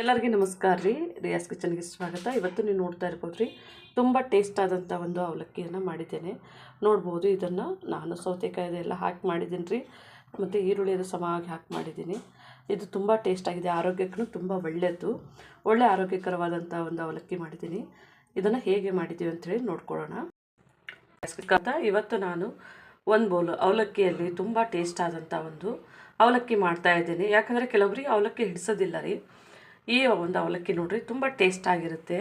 ಎಲ್ಲರಿಗೂ ನಮಸ್ಕಾರ ರೀ. ರಿಯಾಸ್ ಕಿಚನ್ಗೆ ಸ್ವಾಗತ. ಇವತ್ತು ನೀವು ನೋಡ್ತಾ ಇರ್ಬೋದು ರೀ, ತುಂಬ ಟೇಸ್ಟ್ ಆದಂಥ ಒಂದು ಅವಲಕ್ಕಿಯನ್ನು ಮಾಡಿದ್ದೇನೆ. ನೋಡ್ಬೋದು, ಇದನ್ನು ನಾನು ಸೌತೆಕಾಯಿ ಎಲ್ಲ ಹಾಕಿ ಮಾಡಿದ್ದೀನಿ ರೀ. ಮತ್ತು ಈರುಳ್ಳಿ ಅದು ಸಮಾಗಿ ಹಾಕಿ ಮಾಡಿದ್ದೀನಿ. ಇದು ತುಂಬ ಟೇಸ್ಟ್ ಆಗಿದೆ. ಆರೋಗ್ಯಕ್ಕೂ ತುಂಬ ಒಳ್ಳೆಯದು. ಒಳ್ಳೆ ಆರೋಗ್ಯಕರವಾದಂಥ ಒಂದು ಅವಲಕ್ಕಿ ಮಾಡಿದ್ದೀನಿ. ಇದನ್ನು ಹೇಗೆ ಮಾಡಿದ್ದೀವಿ ಅಂಥೇಳಿ ನೋಡ್ಕೊಳ್ಳೋಣ. ಅಂತ ಇವತ್ತು ನಾನು ಒಂದು ಬೌಲು ಅವಲಕ್ಕಿಯಲ್ಲಿ ತುಂಬ ಟೇಸ್ಟ್ ಆದಂಥ ಒಂದು ಅವಲಕ್ಕಿ ಮಾಡ್ತಾ ಇದ್ದೀನಿ. ಯಾಕಂದರೆ ಕೆಲವರಿಗೆ ಅವಲಕ್ಕಿ ಹಿಡಿಸೋದಿಲ್ಲ ರೀ. ಈ ಒಂದು ಅವಲಕ್ಕಿ ನೋಡಿರಿ, ತುಂಬ ಟೇಸ್ಟ್ ಆಗಿರುತ್ತೆ.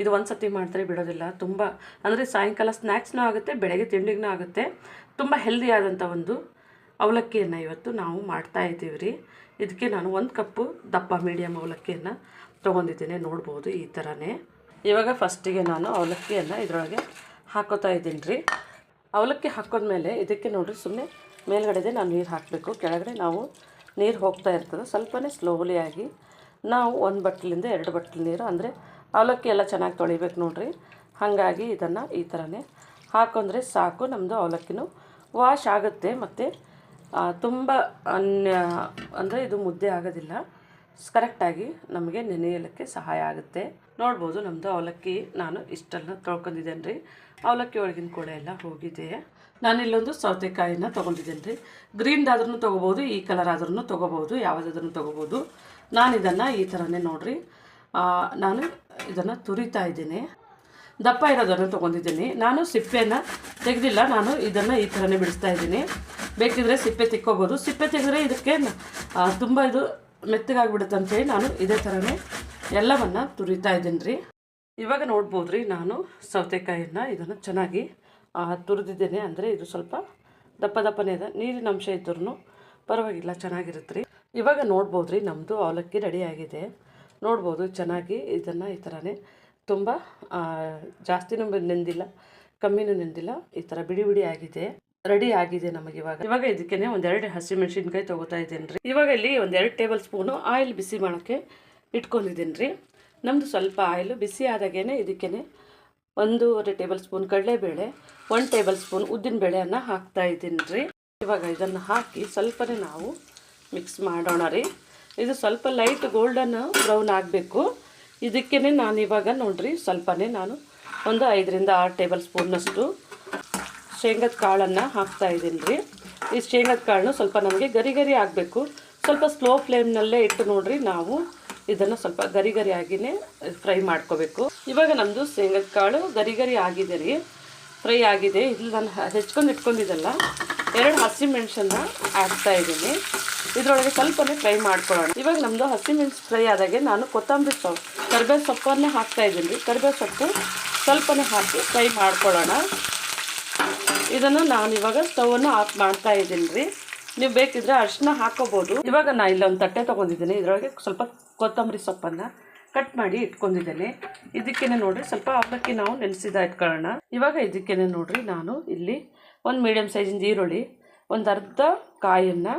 ಇದು ಒಂದು ಸತಿ ಮಾಡಿದ್ರೆ ಬಿಡೋದಿಲ್ಲ. ತುಂಬ, ಅಂದರೆ ಸಾಯಂಕಾಲ ಸ್ನ್ಯಾಕ್ಸ್ನೂ ಆಗುತ್ತೆ, ಬೆಳಗ್ಗೆ ತಿಂಡಿಗೂ ಆಗುತ್ತೆ. ತುಂಬ ಹೆಲ್ದಿ ಆದಂಥ ಒಂದು ಅವಲಕ್ಕಿಯನ್ನು ಇವತ್ತು ನಾವು ಮಾಡ್ತಾ ಇದ್ದೀವಿ ರೀ ಇದಕ್ಕೆ ನಾನು ಒಂದು ಕಪ್ಪು ದಪ್ಪ ಮೀಡಿಯಮ್ ಅವಲಕ್ಕಿಯನ್ನು ತೊಗೊಂಡಿದ್ದೀನಿ, ನೋಡ್ಬೋದು ಈ ಥರನೇ ಇವಾಗ ಫಸ್ಟಿಗೆ ನಾನು ಅವಲಕ್ಕಿಯನ್ನು ಇದರೊಳಗೆ ಹಾಕೋತಾ ಇದ್ದೀನಿ ರೀ ಅವಲಕ್ಕಿ ಹಾಕೋದ್ಮೇಲೆ ಇದಕ್ಕೆ ನೋಡಿರಿ ಸುಮ್ಮನೆ ಮೇಲ್ಗಡೆದೇ ನಾನು ನೀರು ಹಾಕಬೇಕು. ಕೆಳಗಡೆ ನಾವು ನೀರು ಹೋಗ್ತಾ ಇರ್ತದೆ. ಸ್ವಲ್ಪನೇ ಸ್ಲೋಲಿ ಆಗಿ ನಾವು ಒಂದು ಬಟ್ಲಿಂದ ಎರಡು ಬಟ್ಲು ನೀರು, ಅಂದರೆ ಅವಲಕ್ಕಿ ಎಲ್ಲ ಚೆನ್ನಾಗಿ ತೊಳಿಬೇಕು ನೋಡ್ರಿ. ಹಾಗಾಗಿ ಇದನ್ನು ಈ ಥರನೇ ಹಾಕೊಂಡ್ರೆ ಸಾಕು ನಮ್ಮದು ಅವಲಕ್ಕಿನೂ ವಾಶ್ ಆಗುತ್ತೆ. ಮತ್ತು ತುಂಬ ಅನ್ಯ, ಅಂದರೆ ಇದು ಮುದ್ದೆ ಆಗೋದಿಲ್ಲ. ಕರೆಕ್ಟಾಗಿ ನಮಗೆ ನೆನೆಯಲಿಕ್ಕೆ ಸಹಾಯ ಆಗುತ್ತೆ. ನೋಡ್ಬೋದು ನಮ್ಮದು ಅವಲಕ್ಕಿ ನಾನು ಇಷ್ಟೆಲ್ಲ ತೊಳ್ಕೊಂಡಿದ್ದೇನೆ ರೀ ಅವಲಕ್ಕಿ ಒಳಗಿನ ಕೊಳೆ ಎಲ್ಲ ಹೋಗಿದೆ. ನಾನು ಇಲ್ಲೊಂದು ಸೌತೆಕಾಯಿನ ತೊಗೊಂಡಿದ್ದೇನೆ ರೀ ಗ್ರೀನ್ದಾದ್ರೂ ತೊಗೋಬೋದು, ಈ ಕಲರ್ ಆದ್ರೂ ತೊಗೋಬೋದು ಯಾವುದಾದ್ರೂ ತೊಗೋಬೋದು. ನಾನು ಇದನ್ನು ಈ ಥರನೇ ನೋಡಿರಿ. ನಾನು ಇದನ್ನು ತುರಿತಾ ಇದ್ದೀನಿ. ದಪ್ಪ ಇರೋದನ್ನು ತೊಗೊಂಡಿದ್ದೀನಿ. ನಾನು ಸಿಪ್ಪೆನ ತೆಗೆದಿಲ್ಲ, ನಾನು ಇದನ್ನು ಈ ಥರನೇ ಬಿಡಿಸ್ತಾ ಇದ್ದೀನಿ. ಬೇಕಿದ್ರೆ ಸಿಪ್ಪೆ ತಿಕ್ಕೋಬೋದು. ಸಿಪ್ಪೆ ತೆಗೆದ್ರೆ ಇದಕ್ಕೆ ತುಂಬ ಇದು ಮೆತ್ತಗಾಗಿಬಿಡುತ್ತಂತೇಳಿ ನಾನು ಇದೇ ಥರನೇ ಎಲ್ಲವನ್ನು ತುರಿತಾ ಇದ್ದೀನಿ ರೀ ಇವಾಗ ನೋಡ್ಬೋದು ರೀ ನಾನು ಸೌತೆಕಾಯಿನ ಇದನ್ನು ಚೆನ್ನಾಗಿ ತುರಿದಿದ್ದೇನೆ ಅಂದರೆ ಇದು ಸ್ವಲ್ಪ ದಪ್ಪ ದಪ್ಪನೇ ಇದೆ. ನೀರಿನ ಅಂಶ ಇದ್ರೂ ಪರವಾಗಿಲ್ಲ ಚೆನ್ನಾಗಿರುತ್ತೆ ರೀ ಇವಾಗ ನೋಡ್ಬೋದು ರೀ ನಮ್ಮದು ಅವಲಕ್ಕಿ ರೆಡಿ ಆಗಿದೆ. ನೋಡ್ಬೋದು ಚೆನ್ನಾಗಿ ಇದನ್ನು ಈ ಥರನೇ ತುಂಬ ಜಾಸ್ತಿನೂ ನೆಂದಿಲ್ಲ, ಕಮ್ಮಿನೂ ನೆಂದಿಲ್ಲ, ಈ ಥರ ಬಿಡಿ ಬಿಡಿ ಆಗಿದೆ. ರೆಡಿ ಆಗಿದೆ ನಮಗೆ ಇವಾಗ. ಇವಾಗ ಇದಕ್ಕೆ ಒಂದೆರಡು ಹಸಿಮೆಣಸಿನ್ಕಾಯಿ ತೊಗೋತಾ ಇದ್ದೀನಿ ರೀ ಇವಾಗ ಇಲ್ಲಿ ಒಂದೆರಡು ಟೇಬಲ್ ಸ್ಪೂನು ಆಯಿಲ್ ಬಿಸಿ ಮಾಡೋಕ್ಕೆ ಇಟ್ಕೊಂಡಿದ್ದೀನಿ ರೀ ನಮ್ಮದು ಸ್ವಲ್ಪ ಆಯಿಲು, ಬಿಸಿ ಆದಾಗೇ ಇದಕ್ಕೆ ಒಂದೂವರೆ ಟೇಬಲ್ ಸ್ಪೂನ್ ಕಡಲೆಬೇಳೆ, ಒಂದು ಟೇಬಲ್ ಸ್ಪೂನ್ ಉದ್ದಿನಬೇಳೆಯನ್ನು ಹಾಕ್ತಾ ಇದ್ದೀನಿ ರೀ ಇವಾಗ ಇದನ್ನು ಹಾಕಿ ಸ್ವಲ್ಪನೇ ನಾವು ಮಿಕ್ಸ್ ಮಾಡೋಣ ರೀ. ಇದು ಸ್ವಲ್ಪ ಲೈಟ್ ಗೋಲ್ಡನ್ ಬ್ರೌನ್ ಆಗಬೇಕು. ಇದಕ್ಕೇ ನಾನು ಇವಾಗ ನೋಡ್ರಿ, ಸ್ವಲ್ಪನೇ ನಾನು ಒಂದು ಐದರಿಂದ ಆರು ಟೇಬಲ್ ಸ್ಪೂನ್ನಷ್ಟು ಶೇಂಗದ ಕಾಳನ್ನು ಹಾಕ್ತಾ ಇದ್ದೀನಿ ರೀ ಈ ಶೇಂಗದ ಕಾಳನ್ನು ಸ್ವಲ್ಪ ನಮಗೆ ಗರಿ ಗರಿ ಆಗಬೇಕು. ಸ್ವಲ್ಪ ಸ್ಲೋ ಫ್ಲೇಮ್ನಲ್ಲೇ ಇಟ್ಟು ನೋಡ್ರಿ ನಾವು ಇದನ್ನು ಸ್ವಲ್ಪ ಗರಿ ಗರಿ ಆಗಿನೇ ಫ್ರೈ ಮಾಡ್ಕೋಬೇಕು. ಇವಾಗ ನಮ್ಮದು ಶೇಂಗದ ಕಾಳು ಗರಿ ಗರಿ ಆಗಿದೆ ರೀ. ಫ್ರೈ ಆಗಿದೆ. ಇಲ್ಲಿ ನಾನು ಹೆಚ್ಕೊಂಡು ಇಟ್ಕೊಂಡಿದ್ದಲ್ಲ, ಎರಡು ಹಸಿ ಮೆಣಸನ್ನ ಹಾಕ್ತಾ ಇದ್ದೀನಿ. ಇದರೊಳಗೆ ಸ್ವಲ್ಪನೇ ಫ್ರೈ ಮಾಡ್ಕೊಳ್ಳೋಣ. ಇವಾಗ ನಮ್ಮದು ಹಸಿ ಮೆಣಸು ಫ್ರೈ ಆದಾಗೆ ನಾನು ಕೊತ್ತಂಬರಿ ಸೊಪ್ಪು, ಕರಿಬೇವು ಸೊಪ್ಪನ್ನೇ ಹಾಕ್ತಾ ಇದ್ದೀನಿ ರೀ. ಕರಿಬೇವು ಸೊಪ್ಪು ಸ್ವಲ್ಪನೇ ಹಾಕಿ ಫ್ರೈ ಮಾಡ್ಕೊಳ್ಳೋಣ. ಇದನ್ನು ನಾನು ಇವಾಗ ಸ್ಟವನ್ನು ಆಫ್ ಮಾಡ್ತಾ ಇದ್ದೀನಿ ರೀ. ನೀವು ಬೇಕಿದ್ರೆ ಅರಿಶಿನ ಹಾಕೋಬೋದು. ಇವಾಗ ನಾನು ಇಲ್ಲೊಂದು ತಟ್ಟೆ ತೊಗೊಂಡಿದ್ದೀನಿ. ಇದರೊಳಗೆ ಸ್ವಲ್ಪ ಕೊತ್ತಂಬರಿ ಸೊಪ್ಪನ್ನು ಕಟ್ ಮಾಡಿ ಇಟ್ಕೊಂಡಿದ್ದೇನೆ. ಇದಕ್ಕೇನೆ ನೋಡಿರಿ, ಸ್ವಲ್ಪ ಅವಲಕ್ಕಿ ನಾವು ನೆನೆಸಿದ ಇಟ್ಕೊಳ್ಳೋಣ. ಇವಾಗ ಇದಕ್ಕೇನೆ ನೋಡಿರಿ, ನಾನು ಇಲ್ಲಿ ಒಂದು ಮೀಡಿಯಮ್ ಸೈಜಿಂದ ಈರುಳ್ಳಿ, ಒಂದು ಅರ್ಧ ಕಾಯನ್ನು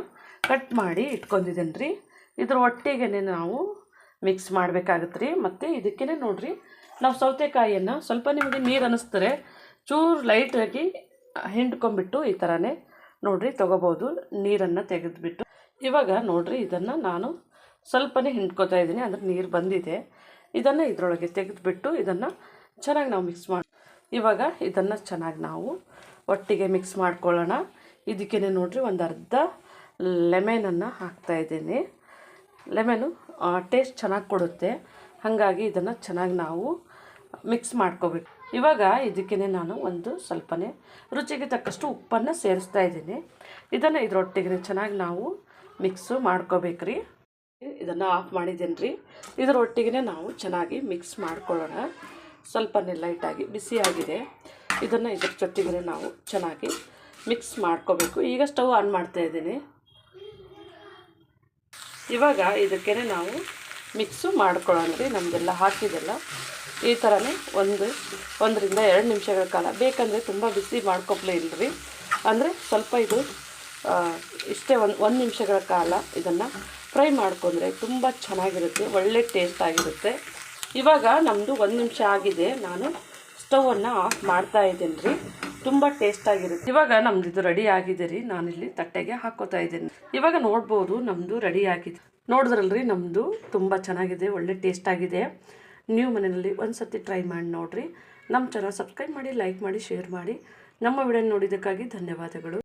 ಕಟ್ ಮಾಡಿ ಇಟ್ಕೊಂಡಿದ್ದೇನೆ ರೀ ಇದ್ರ ಒಟ್ಟಿಗೆ ನಾವು ಮಿಕ್ಸ್ ಮಾಡಬೇಕಾಗತ್ತೆ ರೀ ಮತ್ತು ಇದಕ್ಕೇ ನೋಡಿರಿ, ನಾವು ಸೌತೆಕಾಯಿಯನ್ನು ಸ್ವಲ್ಪ ನಿಮಗೆ ನೀರು ಅನ್ನಿಸ್ತಾರೆ ಚೂರು ಲೈಟಾಗಿ ಹಿಂಡ್ಕೊಂಬಿಟ್ಟು ಈ ಥರನೇ ನೋಡ್ರಿ, ತೊಗೋಬೋದು. ನೀರನ್ನು ತೆಗೆದುಬಿಟ್ಟು. ಇವಾಗ ನೋಡ್ರಿ, ಇದನ್ನು ನಾನು ಸ್ವಲ್ಪನೇ ಹಿಂಡ್ಕೊತಾ ಇದ್ದೀನಿ. ಅಂದರೆ ನೀರು ಬಂದಿದೆ. ಇದನ್ನು ಇದರೊಳಗೆ ತೆಗೆದುಬಿಟ್ಟು ಇದನ್ನು ಚೆನ್ನಾಗಿ ನಾವು ಮಿಕ್ಸ್ ಮಾಡಿ ಇವಾಗ ಇದನ್ನು ಚೆನ್ನಾಗಿ ನಾವು ಒಟ್ಟಿಗೆ ಮಿಕ್ಸ್ ಮಾಡ್ಕೊಳ್ಳೋಣ. ಇದಕ್ಕೇ ನೋಡ್ರಿ, ಒಂದು ಅರ್ಧ ಲೆಮೆನನ್ನು ಹಾಕ್ತಾ ಇದ್ದೀನಿ. ಲೆಮೆನು ಟೇಸ್ಟ್ ಚೆನ್ನಾಗಿ ಕೊಡುತ್ತೆ. ಹಾಗಾಗಿ ಇದನ್ನು ಚೆನ್ನಾಗಿ ನಾವು ಮಿಕ್ಸ್ ಮಾಡ್ಕೋಬೇಕು. ಇವಾಗ ಇದಕ್ಕೇ ನಾನು ಒಂದು ಸ್ವಲ್ಪನೇ ರುಚಿಗೆ ತಕ್ಕಷ್ಟು ಉಪ್ಪನ್ನು ಸೇರಿಸ್ತಾ ಇದ್ದೀನಿ. ಇದನ್ನು ಇದರೊಟ್ಟಿಗೆ ಚೆನ್ನಾಗಿ ನಾವು ಮಿಕ್ಸು ಮಾಡ್ಕೋಬೇಕ್ರಿ. ಇದನ್ನು ಆಫ್ ಮಾಡಿದ್ದೀನಿ ರೀ. ಇದರೊಟ್ಟಿಗೆ ನಾವು ಚೆನ್ನಾಗಿ ಮಿಕ್ಸ್ ಮಾಡ್ಕೊಳ್ಳೋಣ. ಸ್ವಲ್ಪನೇ ಲೈಟಾಗಿ ಬಿಸಿಯಾಗಿದೆ ಇದನ್ನು ಇದ್ರ ಜೊತೆಗೆ ನಾವು ಚೆನ್ನಾಗಿ ಮಿಕ್ಸ್ ಮಾಡ್ಕೋಬೇಕು. ಈಗ ಸ್ಟವ್ ಆನ್ ಮಾಡ್ತಾ ಇದ್ದೀನಿ. ಇವಾಗ ಇದಕ್ಕೇ ನಾವು ಮಿಕ್ಸು ಮಾಡ್ಕೊಳ್ಳೋಣ ರೀ. ನಮಗೆಲ್ಲ ಹಾಕಿದೆಲ್ಲ ಈ ಥರನೇ ಒಂದು ಒಂದರಿಂದ ಎರಡು ನಿಮಿಷಗಳ ಕಾಲ. ಬೇಕಂದರೆ ತುಂಬ ಬಿಸಿ ಮಾಡ್ಕೊಪ್ಲೇ ಇಲ್ಲರಿ ಅಂದರೆ ಸ್ವಲ್ಪ ಇದು ಇಷ್ಟೇ ಒಂದು ಒಂದು ನಿಮಿಷಗಳ ಕಾಲ ಇದನ್ನು ಫ್ರೈ ಮಾಡ್ಕೊಂಡ್ರೆ ತುಂಬ ಚೆನ್ನಾಗಿರುತ್ತೆ, ಒಳ್ಳೆ ಟೇಸ್ಟ್ ಆಗಿರುತ್ತೆ. ಇವಾಗ ನಮ್ಮದು ಒಂದು ನಿಮಿಷ ಆಗಿದೆ. ನಾನು ಸ್ಟವನ್ನು ಆಫ್ ಮಾಡ್ತಾ ಇದ್ದೀನಿ ರೀ. ತುಂಬ ಟೇಸ್ಟ್ ಆಗಿರುತ್ತೆ. ಇವಾಗ ನಮ್ದು ಇದು ರೆಡಿ ಆಗಿದೆ ರೀ. ನಾನಿಲ್ಲಿ ತಟ್ಟೆಗೆ ಹಾಕೋತಾ ಇದ್ದೀನಿ. ಇವಾಗ ನೋಡ್ಬೋದು ನಮ್ಮದು ರೆಡಿ ಆಗಿದೆ. ನೋಡಿದ್ರಲ್ರಿ ನಮ್ಮದು ತುಂಬ ಚೆನ್ನಾಗಿದೆ, ಒಳ್ಳೆ ಟೇಸ್ಟ್ ಆಗಿದೆ. ನೀವು ಮನೆಯಲ್ಲಿ ಒಂದು ಸರ್ತಿ ಟ್ರೈ ಮಾಡಿ ನೋಡಿರಿ. ನಮ್ಮ ಚಾನಲ್ ಸಬ್ಸ್ಕ್ರೈಬ್ ಮಾಡಿ ಲೈಕ್ ಮಾಡಿ ಶೇರ್ ಮಾಡಿ. ನಮ್ಮ ವಿಡಿಯೋ ನೋಡಿದ್ದಕ್ಕಾಗಿ ಧನ್ಯವಾದಗಳು.